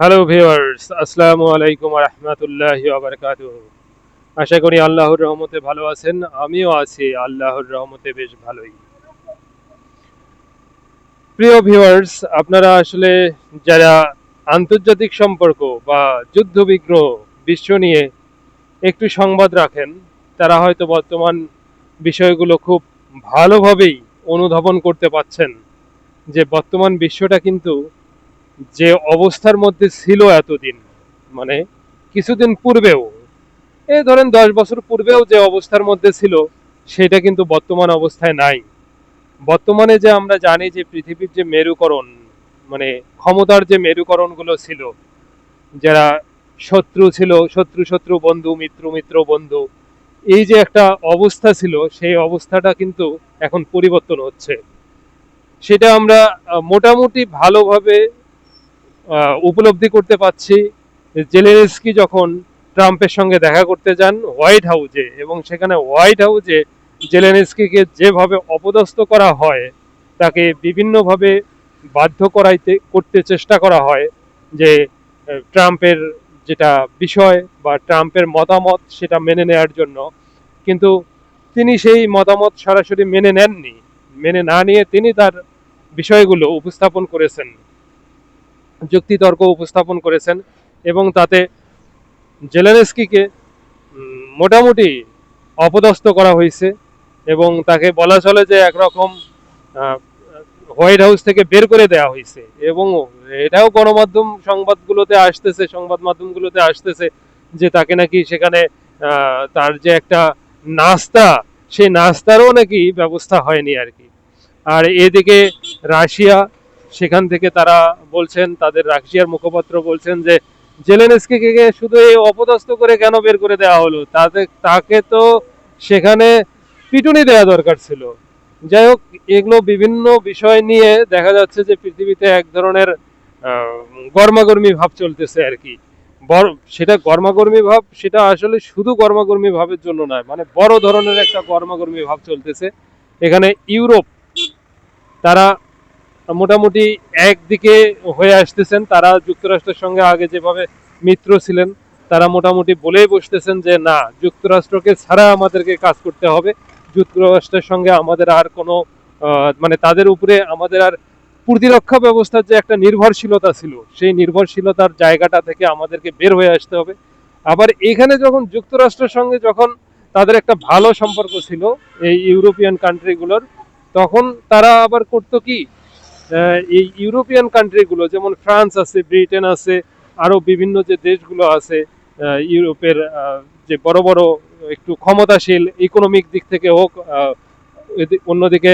Hello viewers আসসালামু আলাইকুম রহমতুল্লাহ বারকাত আশা করি আল্লাহর রহমতে ভালো আছেন, আমিও আছি, আল্লাহর রহমতে বেশ ভালোই। প্রিয় ভিউয়ার্স আপনারা আসলে যারা আন্তর্জাতিক সম্পর্ক বা যুদ্ধবিগ্রহ, বিশ্ব নিয়ে একটু সংবাদ রাখেন, তারা হয়তো বর্তমান বিষয়গুলো খুব ভালোভাবেই অনুধাবন করতে পাচ্ছেন যে বর্তমান বিশ্বটা কিন্তু যে অবস্থার মধ্যে ছিল এতদিন মানে কিছুদিন পূর্বেও এই ধরেন দশ বছর পূর্বেও যে অবস্থার মধ্যে ছিল, সেটা কিন্তু বর্তমান অবস্থায় নাই। বর্তমানে যে আমরা জানি যে পৃথিবীর যে মেরুকরণ মানে ক্ষমতার যে মেরুকরণগুলো ছিল, যারা শত্রু ছিল, শত্রু শত্রু, বন্ধু, মিত্র মিত্র, বন্ধু, এই যে একটা অবস্থা ছিল, সেই অবস্থাটা কিন্তু এখন পরিবর্তন হচ্ছে। সেটা আমরা মোটামুটি ভালোভাবে উপলব্ধি করতে পাচ্ছি জেলেনস্কি যখন ট্রাম্পের সঙ্গে দেখা করতে যান হোয়াইট হাউসে এবং সেখানে হোয়াইট হাউসে জেলেনস্কিকে যেভাবে অপদস্থ করা হয়, তাকে বিভিন্নভাবে বাধ্য করাইতে, করতে চেষ্টা করা হয় যে ট্রাম্পের যেটা বিষয় বা ট্রাম্পের মতামত সেটা মেনে নেওয়ার জন্য। কিন্তু তিনি সেই মতামত সরাসরি মেনে নেননি। মেনে না নিয়ে তিনি তার বিষয়গুলো উপস্থাপন করেছেন। যুক্তিতর্ক উপস্থাপন করেছেন এবং তাতে জেলেনস্কিকে মোটামুটি অপদস্থ করা হয়েছে এবং তাকে বলা চলে যে একরকম হোয়াইট হাউস থেকে বের করে দেওয়া হয়েছে এবং এটাও গণমাধ্যম সংবাদগুলোতে আসতেছে, সংবাদ মাধ্যমগুলোতে আসতেছে যে তাকে নাকি সেখানে তার যে একটা নাস্তা, সেই নাস্তারও নাকি ব্যবস্থা হয়নি আর কি। আর এদিকে রাশিয়া সেখান থেকে তারা বলছেন, তাদের রাশিয়ার মুখপাত্র বলছেন যে, জেলেনস্কিকে শুধু এই অপদস্থ করে কেন বের করে দেওয়া হলো? তাতে, তাকে তো সেখানে পিটুনি দেওয়া দরকার ছিল। যাই হোক, এগুলো বিভিন্ন বিষয় নিয়ে দেখা যাচ্ছে যে পৃথিবীতে এক ধরনের গরমাগর্মি ভাব চলতেছে আর কি। সেটা গরমাগর্মি ভাব, সেটা আসলে শুধু গরমাগর্মি ভাবের জন্য নয় মানে বড় ধরনের একটা গরমাগর্মি ভাব চলতেছে। এখানে ইউরোপ, তারা মোটামুটি একদিকে হয়ে আসতেছেন, তারা যুক্তরাষ্ট্রের সঙ্গে আগে যেভাবে মিত্র ছিলেন, তারা মোটামুটি বলেই বসতেছেন যে, না, যুক্তরাষ্ট্রকে ছাড়া আমাদেরকে কাজ করতে হবে। যুক্তরাষ্ট্রের সঙ্গে আমাদের আর কোনো মানে তাদের উপরে আমাদের আর প্রতিরক্ষা ব্যবস্থার যে একটা নির্ভরশীলতা ছিল, সেই নির্ভরশীলতার জায়গাটা থেকে আমাদেরকে বের হয়ে আসতে হবে। আবার এখানে যখন যুক্তরাষ্ট্রের সঙ্গে যখন তাদের একটা ভালো সম্পর্ক ছিল, এই ইউরোপিয়ান কান্ট্রিগুলোর তখন তারা আবার করতো কি? এই ইউরোপিয়ান কান্ট্রিগুলো, যেমন ফ্রান্স আছে, ব্রিটেন আছে, আরও বিভিন্ন যে দেশগুলো আছে ইউরোপের যে বড় বড় একটু ক্ষমতাশীল ইকোনমিক দিক থেকে হোক অন্যদিকে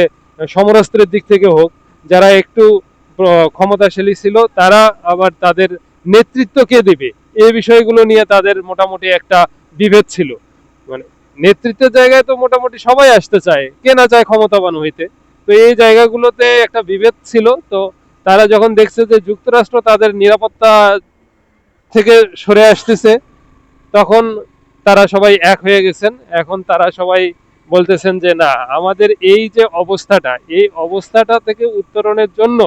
সমরাস্ত্রের দিক থেকে হোক, যারা একটু ক্ষমতাশালী ছিল, তারা আবার তাদের নেতৃত্ব কে দেবে? এই বিষয়গুলো নিয়ে তাদের মোটামুটি একটা বিভেদ ছিল। মানে নেতৃত্বের জায়গায় তো মোটামুটি সবাই আসতে চায়, কে না চায় ক্ষমতাবান হইতে? তো এই জায়গাগুলোতে একটা বিভেদ ছিল। তো তারা যখন দেখছে যে যুক্তরাষ্ট্র তাদের নিরাপত্তা থেকে সরে আসতেছে, তখন তারা সবাই এক হয়ে গেছেন। এখন তারা সবাই বলতেছেন যে, না, আমাদের এই যে অবস্থাটা, এই অবস্থাটা থেকে উত্তরণের জন্য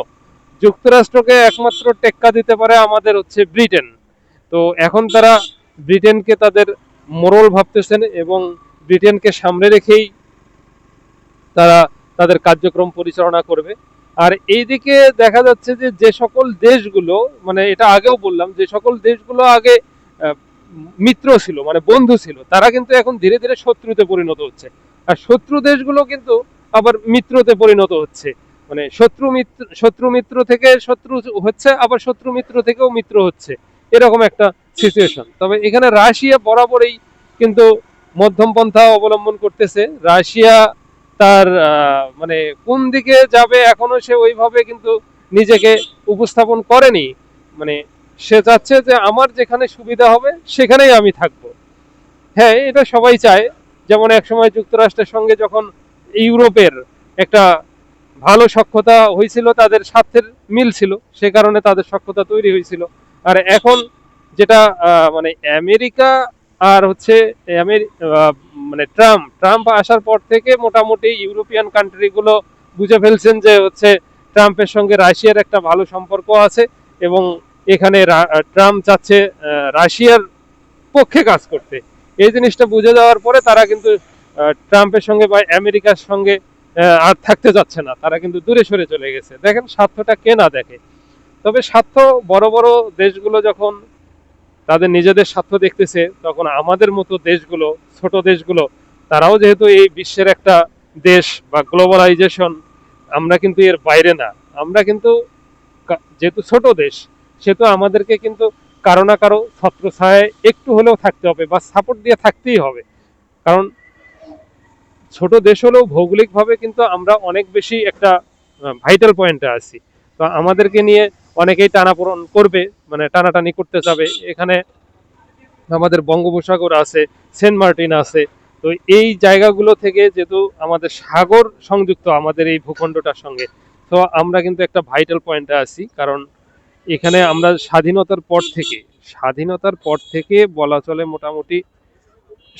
যুক্তরাষ্ট্রকে একমাত্র টেক্কা দিতে পারে আমাদের হচ্ছে ব্রিটেন। তো এখন তারা ব্রিটেনকে তাদের মোরল ভাবতেছেন এবং ব্রিটেনকে সামনে রেখেই তারা তাদের কার্যক্রম পরিচালনা করবে। আর এইদিকে দেখা যাচ্ছে যে যে সকল দেশগুলো মানে এটা আগেও বললাম, যে সকল দেশগুলো আগে মিত্র ছিল মানে বন্ধু ছিল, তারা কিন্তু এখন ধীরে ধীরে শত্রুতে পরিণত হচ্ছে। আর শত্রু দেশগুলো কিন্তু আবার মিত্রতে পরিণত হচ্ছে। মানে শত্রু মিত্র শত্রু মিত্র থেকে শত্রু হচ্ছে, আবার শত্রু মিত্র থেকেও মিত্র হচ্ছে। এরকম একটা সিচুয়েশন তবে এখানে রাশিয়া বরাবরই কিন্তু মধ্যম পন্থা অবলম্বন করতেছে। রাশিয়া তার মানে কোন দিকে যাবে এখনও সে ওইভাবে কিন্তু নিজেকে উপস্থাপন করেনি। মানে সে চাচ্ছে যে আমার যেখানে সুবিধা হবে সেখানেই আমি থাকব। হ্যাঁ এটা সবাই চায়। যেমন একসময় যুক্তরাষ্ট্রের সঙ্গে যখন ইউরোপের একটা ভালো সক্ষতা হয়েছিল, তাদের স্বার্থের মিল ছিল, সে কারণে তাদের সক্ষতা তৈরি হয়েছিল। আর এখন যেটা মানে আমেরিকা আর হচ্ছে মানে ট্রাম্প ট্রাম্প আসার পর থেকে মোটামুটি ইউরোপিয়ান কান্ট্রিগুলো বুঝে ফেলছেন যে হচ্ছে ট্রাম্পের সঙ্গে রাশিয়ার একটা ভালো সম্পর্ক আছে এবং এখানে ট্রাম্প চাচ্ছে রাশিয়ার পক্ষে কাজ করতে। এই জিনিসটা বুঝে যাওয়ার পরে তারা কিন্তু ট্রাম্পের সঙ্গে বা আমেরিকার সঙ্গে আর থাকতে যাচ্ছে না। তারা কিন্তু দূরে সরে চলে গেছে। দেখেন, স্বার্থটা কে না দেখে? তবে স্বার্থ বড় বড় দেশগুলো যখন তাদের নিজেদের স্বার্থ দেখতেছে, তখন আমাদের মতো দেশগুলো, ছোট দেশগুলো, তারাও যেহেতু এই বিশ্বের একটা দেশ বা গ্লোবালাইজেশন আমরা কিন্তু এর বাইরে না। আমরা কিন্তু যেহেতু ছোট দেশ, সেহেতু আমাদেরকে কিন্তু কারও না কারও ছত্রছায়ায় একটু হলেও থাকতে হবে বা সাপোর্ট দিয়ে থাকতেই হবে। কারণ ছোট দেশ হলেও ভৌগোলিকভাবে কিন্তু আমরা অনেক বেশি একটা ভাইটাল পয়েন্টে আছি। তো আমাদেরকে নিয়ে অনেকেই টানাপোড়ন করবে মানে টানাটানি করতে যাবে। এখানে আমাদের বঙ্গোপসাগর আছে, সেন্ট মার্টিন আছে। তো এই জায়গাগুলো থেকে যেহেতু আমাদের সাগর সংযুক্ত, আমাদের এই ভূখণ্ডটার সঙ্গে। তো আমরা কিন্তু একটা ভাইটাল পয়েন্টে আছি, কারণ এখানে আমরা স্বাধীনতার পর থেকে, স্বাধীনতার পর থেকে বলা চলে মোটামুটি,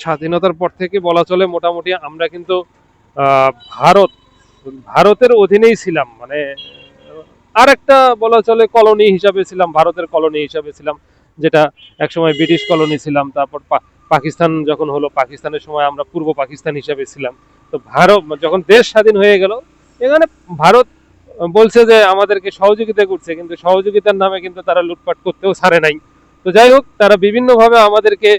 স্বাধীনতার পর থেকে বলা চলে মোটামুটি আমরা কিন্তু ভারত, ভারতের অধীনেই ছিলাম। মানে আর একটা বলা চলে কলোনি হিসাবে ছিলাম, ভারতের কলোনি হিসাবে ছিলাম, যেটা একসময় ব্রিটিশ কলোনি ছিলাম, তারপর পাকিস্তান যখন হলো, পাকিস্তানের সময় আমরা পূর্ব পাকিস্তান হিসাবে ছিলাম। তো ভারত, যখন দেশ স্বাধীন হয়ে গেল, এখানে ভারত বলছে যে আমাদেরকে সহযোগিতা করছে, কিন্তু সহযোগিতার নামে কিন্তু তারা লুটপাট করতেও ছাড়ে নাই। তো যাই হোক, তারা বিভিন্নভাবে আমাদেরকে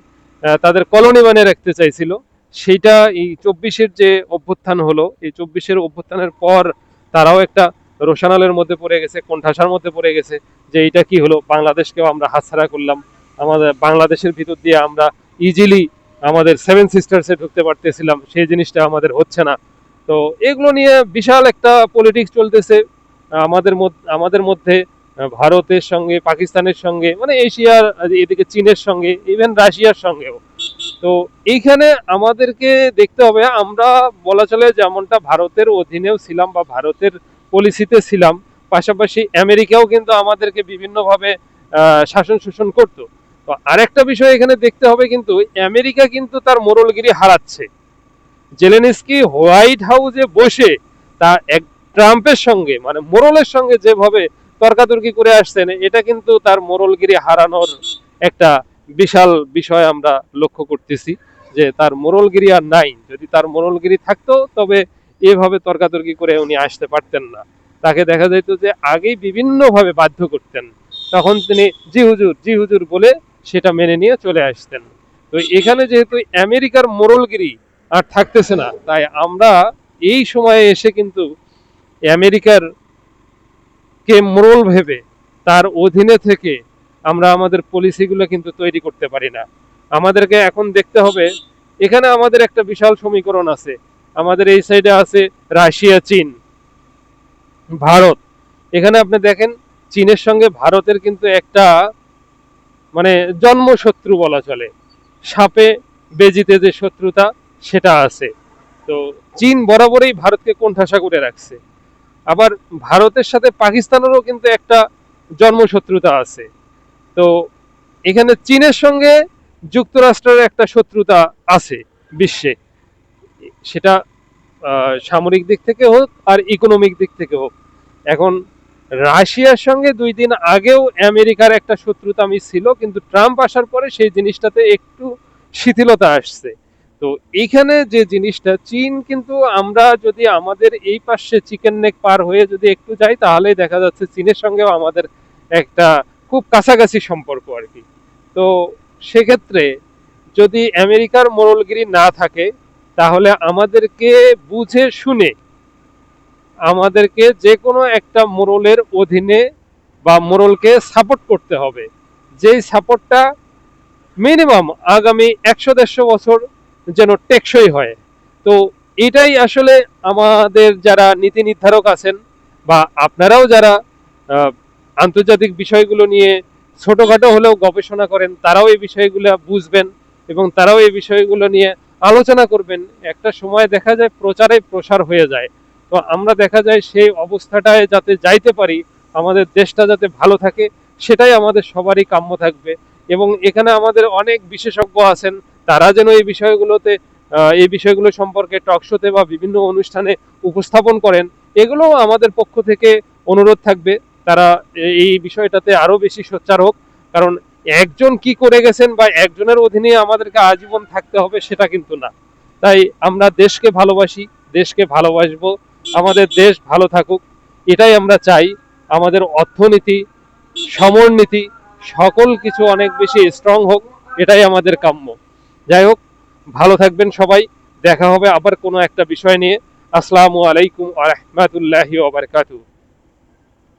তাদের কলোনি বানিয়ে রাখতে চাইছিল। সেইটা এই চব্বিশের যে অভ্যুত্থান হলো, এই চব্বিশের অভ্যুত্থানের পর তারাও একটা রোশানালের মধ্যে পড়ে গেছে, কোণঠাসার মধ্যে পড়ে গেছে, যে এটা কি হলো? বাংলাদেশকেও আমরা হাতছাড়া করলাম। আমাদের, বাংলাদেশের ভিতর দিয়ে আমরা ইজিলি আমাদের সেভেন সিস্টার্সে ঢুকতে পারতেছিলাম, সেই জিনিসটা আমাদের হচ্ছে না। তো এগুলো নিয়ে বিশাল একটা পলিটিক্স চলতেছে। আমাদের আমাদের মধ্যে, ভারতের সঙ্গে, পাকিস্তানের সঙ্গে মানে এশিয়ার এদিকে চীনের সঙ্গে ইভেন রাশিয়ার সঙ্গেও। তো এইখানে আমাদেরকে দেখতে হবে, আমরা বলা চলে যেমনটা ভারতের অধীনেও ছিলাম বা ভারতের পলিসিতে ছিলাম, পাশাপাশি আমেরিকাও কিন্তু আমাদেরকে বিভিন্নভাবে শাসন শোষণ করতো। তো আরেকটা বিষয় এখানে দেখতে হবে কিন্তু, আমেরিকা কিন্তু তার মোরলগিরি হারাচ্ছে। জেলেনিস্কি হোয়াইট হাউসে বসে তা এক ট্রাম্পের সঙ্গে মানে মোরলের সঙ্গে যেভাবে তর্কাতর্কি করে আসছেন, এটা কিন্তু তার মোরলগিরি হারানোর একটা বিশাল বিষয় আমরা লক্ষ্য করতেছি, যে তার মোরলগিরি আর নাই। যদি তার মোরলগিরি থাকতো, তবে এভাবে তর্কাতর্কি করে উনি আসতে পারতেন না। তাকে দেখা যেত যে আগেই বিভিন্নভাবে বাধ্য করতেন। তখন তিনি, জি হুজুর জি হুজুর বলে সেটা মেনে নিয়ে চলে আসতেন। তো এখানে যেহেতু আমেরিকার মোরলগিরি আর থাকতেছে না, তাই আমরা এই সময়ে এসে কিন্তু আমেরিকার কে মোরল ভেবে তার অধীনে থেকে আমরা আমাদের পলিসিগুলো কিন্তু তৈরি করতে পারি না। আমাদেরকে এখন দেখতে হবে, এখানে আমাদের একটা বিশাল সমীকরণ আছে। আমাদের এই সাইডে আছে রাশিয়া, চীন, ভারত। এখানে আপনি দেখেন, চীনের সঙ্গে ভারতের কিন্তু একটা মানে জন্মশত্রু বলা চলে। সাপে বেজিতে যে শত্রুতা, সেটা আছে। তো চীন বরাবরই ভারতকে কোণঠাসা করে রাখছে। আবার ভারতের সাথে পাকিস্তানেরও কিন্তু একটা জন্মশত্রুতা আছে। তো এখানে চীনের সঙ্গে যুক্তরাষ্ট্রের একটা শত্রুতা আছে বিশ্বে। সেটা সামরিক দিক থেকে হোক আর ইকোনমিক দিক থেকে হোক। এখন রাশিয়ার সঙ্গে দুই দিন আগেও আমেরিকার একটা শত্রুতা আমি ছিল, কিন্তু ট্রাম্প আসার পরে সেই জিনিসটাতে একটু শিথিলতা আসছে। তো এইখানে যে জিনিসটা, চীন কিন্তু আমরা যদি আমাদের এই পাশে চিকেন নেক পার হয়ে যদি একটু যাই, তাহলেই দেখা যাচ্ছে চীনের সঙ্গেও আমাদের একটা খুব কাছাকাছি সম্পর্ক আর কি। তো সেক্ষেত্রে যদি আমেরিকার মোরলগিরি না থাকে তাহলে আমাদেরকে বুঝে শুনে, আমাদেরকে যে কোনো একটা মোরলের অধীনে বা মোরলকে সাপোর্ট করতে হবে। যেই সাপোর্টটা মিনিমাম আগামী একশো দেড়শো বছর যেন টেকসই হয়। তো এটাই আসলে আমাদের যারা নীতি নির্ধারক আছেন বা আপনারাও যারা আন্তর্জাতিক বিষয়গুলো নিয়ে ছোটোখাটো হলেও গবেষণা করেন, তারাও এই বিষয়গুলো বুঝবেন এবং তারাও এই বিষয়গুলো নিয়ে আলোচনা করবেন, একটা সময় দেখা যায় প্রচারে প্রসার হয়ে যায়। তো আমরা দেখা যায় সেই অবস্থাটায় যাতে যাইতে পারি, আমাদের দেশটা যাতে ভালো থাকে, সেটাই আমাদের সবারই কাম্য থাকবে। এবং এখানে আমাদের অনেক বিশেষজ্ঞ আছেন, তারা যেন এই বিষয়গুলোতে এই বিষয়গুলো সম্পর্কে টকশোতে বা বিভিন্ন অনুষ্ঠানে উপস্থাপন করেন এগুলো আমাদের পক্ষ থেকে অনুরোধ থাকবে। তারা এই বিষয়টাতে আরও বেশি সোচ্চার হোক, কারণ একজন কি করে গেছেন বা একজনের অধীনে আমাদেরকে আজীবন থাকতে হবে সেটা কিন্তু না। তাই আমরা দেশকে ভালোবাসি, দেশকে ভালোবাসবো, আমাদের দেশ ভালো থাকুক, এটাই আমরা চাই। আমাদের অর্থনীতি, সমরনীতি, সকল কিছু অনেক বেশি স্ট্রং হোক, এটাই আমাদের কাম্য। যাই হোক, ভালো থাকবেন সবাই, দেখা হবে আবার কোনো একটা বিষয় নিয়ে। আসসালামু আলাইকুম আ রহমতুল্লাহি